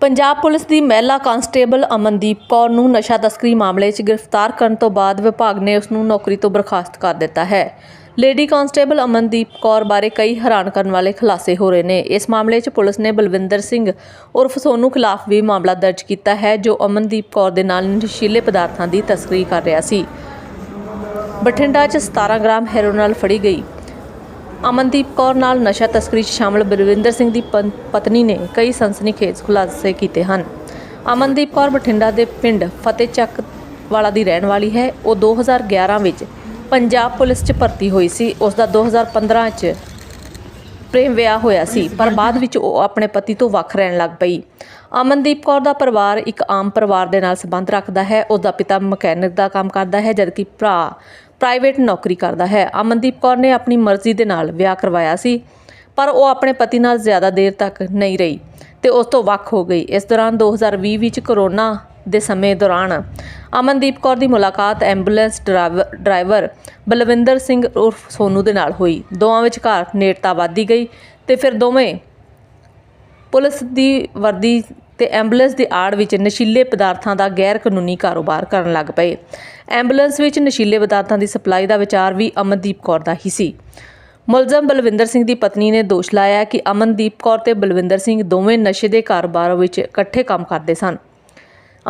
Punjab police ਦੀ ਮਹਿਲਾ constable Amandeep Kaur ਨੂੰ ਨਸ਼ਾ ਤਸਕਰੀ ਮਾਮਲੇ 'ਚ ਗ੍ਰਿਫਤਾਰ ਕਰਨ ਤੋਂ ਬਾਅਦ ਵਿਭਾਗ ਨੇ ਉਸ ਨੂੰ ਨੌਕਰੀ ਤੋਂ ਬਰਖਾਸਤ ਕਰ ਦਿੱਤਾ ਹੈ। ਲੇਡੀ ਕਾਂਸਟੇਬਲ ਅਮਨਦੀਪ ਕੌਰ ਬਾਰੇ ਕਈ ਹੈਰਾਨ ਕਰਨ ਵਾਲੇ ਖੁਲਾਸੇ ਹੋ ਰਹੇ ਨੇ। ਇਸ ਮਾਮਲੇ 'ਚ ਪੁਲਿਸ ਨੇ ਬਲਵਿੰਦਰ ਸਿੰਘ ਉਰਫ ਸੋਨੂ ਖਿਲਾਫ ਵੀ ਮਾਮਲਾ ਦਰਜ ਕੀਤਾ ਹੈ, ਜੋ ਅਮਨਦੀਪ ਕੌਰ ਦੇ ਨਾਲ ਨਸ਼ੀਲੇ ਪਦਾਰਥਾਂ ਦੀ ਤਸਕਰੀ ਕਰ ਰਿਹਾ ਸੀ। ਬਠਿੰਡਾ 'ਚ 17 ਗ੍ਰਾਮ ਹੈਰੋਇਨ ਨਾਲ ਫੜੀ ਗਈ। ਅਮਨਦੀਪ ਕੌਰ ਨਾਲ ਨਸ਼ਾ ਤਸਕਰੀ 'ਚ ਸ਼ਾਮਲ ਬਲਵਿੰਦਰ ਸਿੰਘ ਦੀ ਪਨ- ਪਤਨੀ ਨੇ ਕਈ ਸਨਸਨੀਖੇਜ਼ ਖੁਲਾਸੇ ਕੀਤੇ ਹਨ। ਅਮਨਦੀਪ ਕੌਰ ਬਠਿੰਡਾ ਦੇ ਪਿੰਡ ਫਤਿਹਚੱਕ ਵਾਲਾ ਦੀ ਰਹਿਣ ਵਾਲੀ ਹੈ। ਉਹ 2011 ਵਿੱਚ ਪੰਜਾਬ ਪੁਲਿਸ 'ਚ ਭਰਤੀ ਹੋਈ ਸੀ। ਉਸ ਦਾ 2015 'ਚ ਪ੍ਰੇਮ ਵਿਆਹ ਹੋਇਆ ਸੀ, ਪਰ ਬਾਅਦ ਵਿੱਚ ਉਹ ਆਪਣੇ ਪਤੀ ਤੋਂ ਵੱਖ ਰਹਿਣ ਲੱਗ ਪਈ। ਅਮਨਦੀਪ ਕੌਰ ਦਾ ਪਰਿਵਾਰ ਇੱਕ ਆਮ ਪਰਿਵਾਰ ਦੇ ਨਾਲ ਸੰਬੰਧ ਰੱਖਦਾ ਹੈ। ਉਸ ਦਾ ਪਿਤਾ ਮਕੈਨਿਕ ਦਾ ਕੰਮ ਕਰਦਾ ਹੈ, ਜਦਕਿ ਭਰਾ ਪ੍ਰਾਈਵੇਟ ਨੌਕਰੀ ਕਰਦਾ ਹੈ। ਅਮਨਦੀਪ ਕੌਰ ਨੇ ਆਪਣੀ ਮਰਜ਼ੀ ਦੇ ਨਾਲ ਵਿਆਹ ਕਰਵਾਇਆ ਸੀ, ਪਰ ਉਹ ਆਪਣੇ ਪਤੀ ਨਾਲ ਜ਼ਿਆਦਾ ਦੇਰ ਤੱਕ ਨਹੀਂ ਰਹੀ ਤੇ ਉਸ ਤੋਂ ਵੱਖ ਹੋ ਗਈ। ਇਸ ਦੌਰਾਨ 2020 ਵਿੱਚ ਕਰੋਨਾ ਦੇ ਸਮੇਂ ਦੌਰਾਨ ਅਮਨਦੀਪ ਕੌਰ ਦੀ ਮੁਲਾਕਾਤ ambulance driver- driver Balwinder Singh ਉਰਫ ਸੋਨੂ ਦੇ ਨਾਲ ਹੋਈ। ਦੋਵਾਂ ਵਿਚਕਾਰ ਨੇੜਤਾ ਵੱਧਦੀ ਗਈ ਤੇ ਫਿਰ ਦੋਵੇਂ ਪੁਲਿਸ ਦੀ ਵਰਦੀ ਤੇ ਐਂਬੂਲੈਂਸ ਦੀ ਆੜ ਵਿੱਚ ਨਸ਼ੀਲੇ ਪਦਾਰਥਾਂ ਦਾ ਗੈਰ ਕਾਨੂੰਨੀ ਕਾਰੋਬਾਰ ਕਰਨ ਲੱਗ ਪਏ। ਐਂਬੂਲੈਂਸ ਵਿੱਚ ਨਸ਼ੀਲੇ ਪਦਾਰਥਾਂ ਦੀ ਸਪਲਾਈ ਦਾ ਵਿਚਾਰ ਵੀ ਅਮਨਦੀਪ ਕੌਰ ਦਾ ਹੀ ਸੀ। ਮੁਲਜ਼ਮ ਬਲਵਿੰਦਰ ਸਿੰਘ ਦੀ ਪਤਨੀ ਨੇ ਦੋਸ਼ ਲਾਇਆ ਕਿ ਅਮਨਦੀਪ ਕੌਰ ਤੇ ਬਲਵਿੰਦਰ ਸਿੰਘ ਦੋਵੇਂ ਨਸ਼ੇ ਦੇ ਕਾਰੋਬਾਰ ਵਿੱਚ ਇਕੱਠੇ ਕੰਮ ਕਰਦੇ ਸਨ।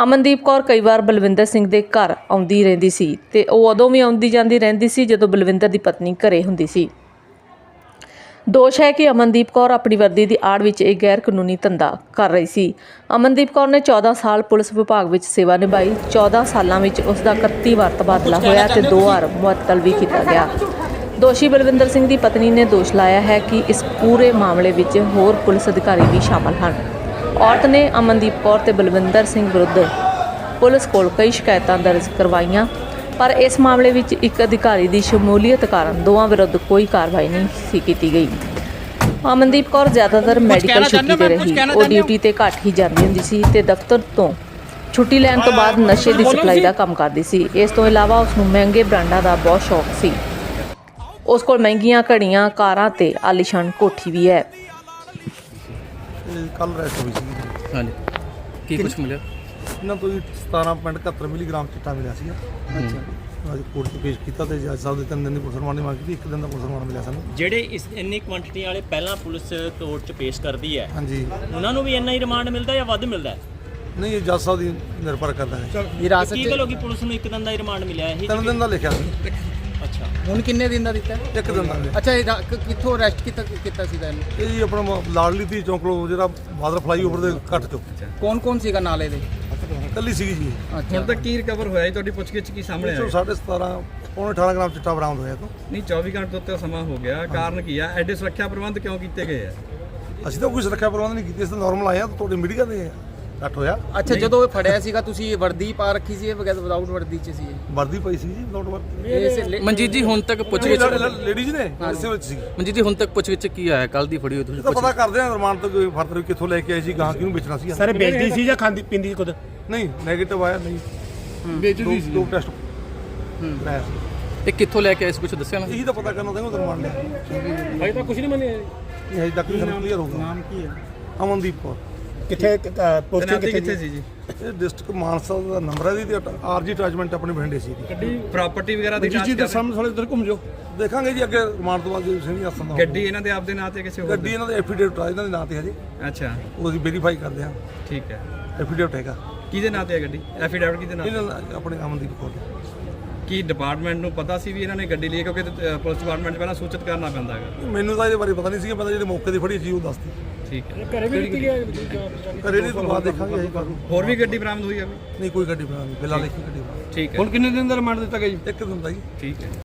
ਅਮਨਦੀਪ ਕੌਰ ਕਈ ਵਾਰ ਬਲਵਿੰਦਰ ਸਿੰਘ ਦੇ ਘਰ ਆਉਂਦੀ ਰਹਿੰਦੀ ਸੀ ਤੇ ਉਹ ਉਦੋਂ ਵੀ ਆਉਂਦੀ ਜਾਂਦੀ ਰਹਿੰਦੀ ਸੀ ਜਦੋਂ ਬਲਵਿੰਦਰ ਦੀ ਪਤਨੀ ਘਰੇ ਹੁੰਦੀ ਸੀ। ਦੋਸ਼ ਹੈ ਕਿ ਅਮਨਦੀਪ ਕੌਰ ਆਪਣੀ ਵਰਦੀ ਦੀ ਆੜ ਵਿੱਚ ਇਹ ਗੈਰ ਕਾਨੂੰਨੀ ਧੰਦਾ ਕਰ ਰਹੀ ਸੀ। ਅਮਨਦੀਪ ਕੌਰ ਨੇ 14 ਸਾਲ ਪੁਲਿਸ ਵਿਭਾਗ ਵਿੱਚ ਸੇਵਾ ਨਿਭਾਈ। 14 ਸਾਲਾਂ ਵਿੱਚ ਉਸ ਦਾ 31 ਵਾਰ ਤਬਾਦਲਾ ਹੋਇਆ ਤੇ ਦੋ ਵਾਰ ਮੁਅੱਤਲ ਵੀ ਕੀਤਾ ਗਿਆ। ਦੋਸ਼ੀ ਬਲਵਿੰਦਰ ਸਿੰਘ ਦੀ ਪਤਨੀ ਨੇ ਦੋਸ਼ ਲਾਇਆ ਹੈ ਕਿ ਇਸ ਪੂਰੇ ਮਾਮਲੇ ਵਿੱਚ ਹੋਰ ਪੁਲਿਸ ਅਧਿਕਾਰੀ ਵੀ ਸ਼ਾਮਲ ਹਨ। ਔਰਤ ਨੇ ਅਮਨਦੀਪ ਕੌਰ ਤੇ ਬਲਵਿੰਦਰ ਸਿੰਘ ਵਿਰੁੱਧ ਪੁਲਿਸ ਕੋਲ ਕਈ ਸ਼ਿਕਾਇਤਾਂ ਦਰਜ ਕਰਵਾਈਆਂ। ਪਰ ਇਸ ਮਾਮਲੇ ਵਿੱਚ ਇੱਕ ਅਧਿਕਾਰੀ ਦੀ ਸ਼ਮੂਲੀਅਤ ਕਾਰਨ ਦੋਵਾਂ ਵਿਰੁੱਧ ਕੋਈ ਕਾਰਵਾਈ ਨਹੀਂ ਸੀ ਕੀਤੀ ਗਈ। ਅਮਨਦੀਪ ਕੌਰ ਜ਼ਿਆਦਾਤਰ ਮੈਡੀਕਲ ਛੁੱਟੀ ਤੇ ਰਹੀ। ਉਹ ਡਿਊਟੀ ਤੇ ਘੱਟ ਹੀ ਜਾਂਦੀ ਹੁੰਦੀ ਸੀ ਤੇ ਦਫ਼ਤਰ ਤੋਂ ਛੁੱਟੀ ਲੈਣ ਤੋਂ ਬਾਅਦ ਨਸ਼ੇ ਦੀ ਸਪਲਾਈ ਦਾ ਕੰਮ ਕਰਦੀ ਸੀ। ਇਸ ਤੋਂ ਇਲਾਵਾ ਉਸ ਨੂੰ ਮਹਿੰਗੇ ਬ੍ਰਾਂਡਾਂ ਦਾ ਬਹੁਤ ਸ਼ੌਕ ਸੀ। ਉਸ ਕੋਲ ਮਹਿੰਗੀਆਂ ਘੜੀਆਂ ਕਾਰਾਂ ਤੇ ਆਲੀਸ਼ਾਨ ਕੋਠੀ ਵੀ ਹੈ। ਕੱਲ ਰੈਸਟ ਹੋਈ ਸੀ। ਹਾਂਜੀ। ਕੀ ਕੁਝ ਮਿਲਿਆ? ਇਹਨਾਂ ਤੋਂ ਜੀ 17.71 ਮਿਲੀਗ੍ਰਾਮ ਚਿੱਟਾ ਮਿਲਿਆ ਸੀ ਅੱਛਾ। ਅੱਜ ਕੋਰਟ 'ਚ ਪੇਸ਼ ਕੀਤਾ ਤੇ ਜੱਜ ਸਾਹਿਬ ਦੇ ਤਿੰਨ ਦਿਨ ਦੀ ਪੁਲਿਸ ਰਿਮਾਂਡ ਦੀ ਮੰਗ ਕੀਤੀ ਇੱਕ ਦਿਨ ਦਾ ਪੁਲਿਸ ਰਿਮਾਂਡ ਮਿਲਿਆ ਸਾਨੂੰ। ਜਿਹੜੇ ਇਸ ਇੰਨੀ ਕੁਆਂਟੀਟੀ ਵਾਲੇ ਪਹਿਲਾਂ ਪੁਲਿਸ ਕੋਰਟ 'ਚ ਪੇਸ਼ ਕਰਦੀ ਹੈ ਹਾਂਜੀ। ਉਹਨਾਂ ਨੂੰ ਵੀ ਇੰਨਾ ਹੀ ਰਿਮਾਂਡ ਮਿਲਦਾ ਜਾਂ ਵੱਧ ਮਿਲਦਾ ਹੈ? ਨਹੀਂ ਇਹ ਜੱਜ ਸਾਹਿਬ ਦੀ ਨਿਰਭਰ ਕਰਦਾ ਹੈ। ਵਿਰਾਸਤ ਕੀ ਗੱਲ ਹੋ ਗਈ? ਪੁਲਿਸ ਨੂੰ ਇੱਕ ਦਿਨ ਦਾ ਹੀ ਰਿਮਾਂਡ ਮਿਲਿਆ ਇਹ ਤਿੰਨ ਦਿਨ ਦਾ ਲਿਖਿਆ ਸੀ। ਅੱਛਾ। ਹੁਣ ਕਿੰਨੇ ਦਿਨ ਦਾ ਦਿੱਤਾ? ਹੈ? ਇੱਕ ਦਿਨ ਦਾ। ਅੱਛਾ ਇਹ ਰਾ- ਕ- ਕਿੱਥੋਂ ਅਰੈਸਟ ਕੀਤਾ ਕੀਤਾ ਸੀ ਇਹਨੂੰ? ਇਹ ਜੀ ਆਪਣਾ ਮ- ਲਾਡਲੀ ਦੀ ਚੌਂਕ ਲੋ ਜਿਹੜਾ ਬਾਦਰ ਫਲਾਈਓਵਰ ਦੇ ਘੱਟ ਚੋਂ ਕੌਣ ਕੌਣ ਸੀਗਾ ਨਾਲ ਇਹਦੇ? ਕੱਲੀ ਸੀਗੀ ਜੀ। ਅੱਛਾ। ਹੁਣ ਤੱਕ ਕੀ ਰਿਕਵਰ ਹੋਇਆ ਜੀ? ਤੁਹਾਡੀ ਪੁੱਛਗਿੱਛ ਕੀ ਸਾਹਮਣੇ ਆਇਆ 17.5 ਪੌਣੇ 18 ਗ੍ਰਾਮ ਚਿੱਟਾ ਬਰਾਮਦ ਹੋਇਆ ਤੋਂ। ਨਹੀਂ 24 ਘੰਟੇ ਤੋਂ ਉੱਤੇ ਸਮਾਂ ਹੋ ਗਿਆ। ਕਾਰਨ ਕੀ ਆ? ਐਡੇ ਸੁਰੱਖਿਆ ਪ੍ਰਬੰਧ ਕਿਉਂ ਕੀਤੇ ਗਏ ਆ? ਅਸੀਂ ਤਾਂ ਕੋਈ ਸੁਰੱਖਿਆ ਪ੍ਰਬੰਧ ਨਹੀਂ ਕੀਤੇ ਅਸੀਂ ਤਾਂ ਨਾਰਮਲ ਆਏ ਆ ਤੁਹਾਡੇ ਮੀਡੀਆ ਦੇ ਘੱਟ ਹੋਇਆ। ਅੱਛਾ ਜਦੋਂ ਇਹ ਫੜਿਆ ਸੀਗਾ ਤੁਸੀਂ ਵਰਦੀ ਪਾ ਰੱਖੀ ਸੀ ਇਹ ਬਗੈਰ ਵਿਦਾਊਟ ਵਰਦੀ ਚ ਸੀ? ਵਰਦੀ ਪਈ ਸੀ ਜੀ ਨੋਟ ਵਰਦੀ। ਮਨਜੀਤ ਜੀ ਹੁਣ ਤੱਕ ਪੁੱਛਗਿੱਛ ਲੇਡੀਜ਼ ਨੇ ਇਸੇ ਵਿੱਚ ਸੀ ਮਨਜੀਤ ਜੀ ਹੁਣ ਤੱਕ ਪੁੱਛਗਿੱਛ ਕੀ ਆਇਆ ਕੱਲ ਦੀ ਫੜੀ ਹੋਈ ਤੁਸੀਂ ਪਤਾ ਕਰਦੇ ਆ ਰਿਮਾਂਡ ਤੋਂ ਕੋਈ ਫਰਦਰ ਕਿੱਥੋਂ ਲੈ ਕੇ ਆਏ ਸੀ ਗਾਂ ਕਿਹਨੂੰ ਵੇਚਣਾ ਸੀ ਸਰ ਵੇਚਦੀ ਸੀ ਜਾਂ ਖਾਂਦੀ ਪਿੰਦੀ ਖੁਦ? ਨਹੀਂ 네ਗੇਟਿਵ ਆਇਆ ਨਹੀਂ। ਵੇਚਦੀ ਸੀ ਦੋ ਟੈਸਟ ਹੂੰ। ਇਹ ਕਿੱਥੋਂ ਲੈ ਕੇ ਆਏ ਸੀ ਕੁਝ ਦੱਸਿਆ ਨਾ? ਇਹੀ ਤਾਂ ਪਤਾ ਕਰਨਾ ਚਾਹੀਦਾ ਰਿਮਾਂਡ ਲਿਆ ਭਾਈ ਤਾਂ ਕੁਝ ਨਹੀਂ ਮੰਨਿਆ ਇਹ ਹਜੇ ਤੱਕ ਨਹੀਂ ਸਾਨੂੰ ਕਲੀਅਰ ਹੋਊਗਾ। ਨਾਮ ਕੀ ਹੈ? ਅਮਨਦੀਪ ਕੌਰ। ਕਿੱਥੇ ਪੋਸਟਿੰਗ ਕਿੱਥੇ ਕਿੱਥੇ ਸੀ ਸੀ ਜੀ? ਇਹ ਡਿਸਟ੍ਰਿਕਟ ਮਾਨਸਾ ਦਾ ਨੰਬਰ ਹੈ ਜੀ ਤੇ ਆਰਜੀ ਅਟੈਚਮੈਂਟ ਆਪਣੇ ਬਠਿੰਡੇ ਸੀ ਇਹਦੀ। ਪ੍ਰਾਪਰਟੀ ਵਗੈਰਾ ਦੀ ਜੀ ਜਾਂਚ ਜੀ ਕਰ ਦੇ ਰਹੇ? ਸਾਹਮਣੇ ਥੋੜੇ ਉਧਰ ਘੁੰਮ ਜਾਓ। ਦੇਖਾਂਗੇ ਜੀ ਅੱਗੇ ਰਿਮਾਂਡ ਤੋਂ ਬਾਅਦ ਜੇ ਸਿੰਘ ਦੱਸਣ ਦਾ ਗੱਡੀ ਇਹਨਾਂ ਦੇ ਆਪਦੇ ਨਾਂ ਤੇ ਕਿਸੇ ਹੋਰ ਗੱਡੀ ਇਹਨਾਂ ਦੇ ਐਫੀਡੇਵਿਟ ਆ ਇਹਨਾਂ ਦੇ ਨਾਂ ਤੇ ਹਜੇ। ਦੀ? ਅੱਛਾ। ਉਹ ਅਸੀਂ ਵੈਰੀਫਾਈ ਕਰਦੇ ਹਾਂ। ਠੀਕ ਹੈ। ਐਫੀਡੇਵਿਟ ਹੈਗਾ। ਕਿਹਦੇ ਨਾਂ ਤੇ ਹੈ ਗੱਡੀ? ਐਫੀਡੈਵਿਟ ਕਿਹਦੇ ਨਾਂ ਤੇ? ਇਹਨਾਂ ਦਾ ਆਪਣੇ ਅਮਨਦੀਪ ਦਾ। ਕੀ ਡਿਪਾਰਟਮੈਂਟ ਨੂੰ ਪਤਾ ਸੀ ਵੀ ਇਹਨਾਂ ਨੇ ਗੱਡੀ ਲਈ? ਹੈ? ਕਿਉਂਕਿ ਅ, ਪੁਲਿਸ ਡਿਪਾਰਟਮੈਂਟ 'ਚ ਪਹਿਲਾਂ ਸੂਚਿਤ ਕਰਨਾ ਪੈਂਦਾ ਹੈਗਾ। ਮੈਨੂੰ ਤਾਂ ਇਹਦੇ ਬਾਰੇ ਪਤਾ ਨਹੀਂ ਸੀ ਪਤਾ ਜਿਹੜੇ ਮੌਕੇ ਤੇ ਫੜੀ ਸੀ ਉਹ ਦੱਸਦੀ ਠੀਕ ਹੈ। ਘਰੇ ਵੀ ਦਿੱਤੀ ਗਿਆ ਘਰੇ ਦੀ ਤੋਂ ਬਾਅਦ ਦੇਖਾਂਗੇ ਅਸੀਂ ਹੋਰ ਵੀ ਗੱਡੀ ਬਰਾਮਦ ਹੋਈ ਹੈ ਕੋਈ? ਨਹੀਂ ਕੋਈ ਗੱਡੀ ਬਣਾ ਨਹੀਂ ਇੱਕ ਹੀ ਗੱਡੀ ਬਣਾ ਠੀਕ ਹੈ। ਹੁਣ ਕਿੰਨੇ ਦਿਨ ਦਾ ਰਿਮਾਂਡ ਦਿੱਤਾ ਗਿਆ ਜੀ? ਇੱਕ ਦਿਨ ਦਾ ਜੀ। ਠੀਕ ਹੈ।